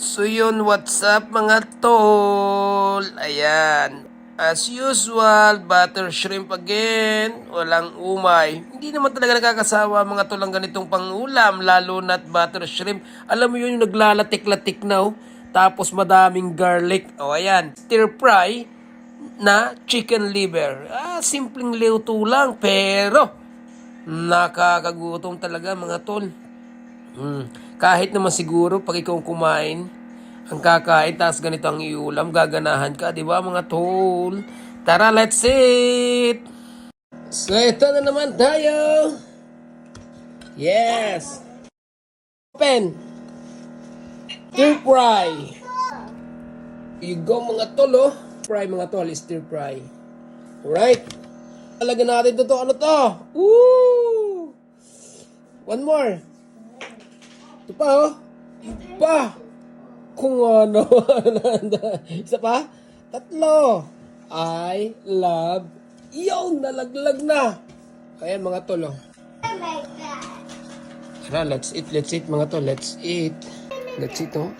So yun, what's up mga tol? Ayan. As usual, butter shrimp again. Walang umay. Hindi naman talaga nakakasawa mga tol ang ganitong pangulam, lalo na't butter shrimp. Alam mo yun, yung naglalatik-latik na oh. Tapos madaming garlic. O ayan, stir fry na chicken liver. Ah, simpleng luto lang, pero nakakagutom talaga mga tol. Mm. Kahit naman siguro pag ikaw kumain, ang kakain, tapos ganito ang iulam, gaganahan ka, di ba mga tol? Tara, let's eat! So, ito na naman tayo! Yes! Open! Stir fry! You go mga tol, oh! Fry mga tol, stir fry. Alright? Talaga natin to, to. Ano to? Woo! One more. Ito pa, oh. Pa! Kung ano. Isa pa? Tatlo. I love Yo, nalaglag na. Ayan mga tol, oh. Tara, let's eat, let's eat mga tol. Let's eat. Let's eat, oh.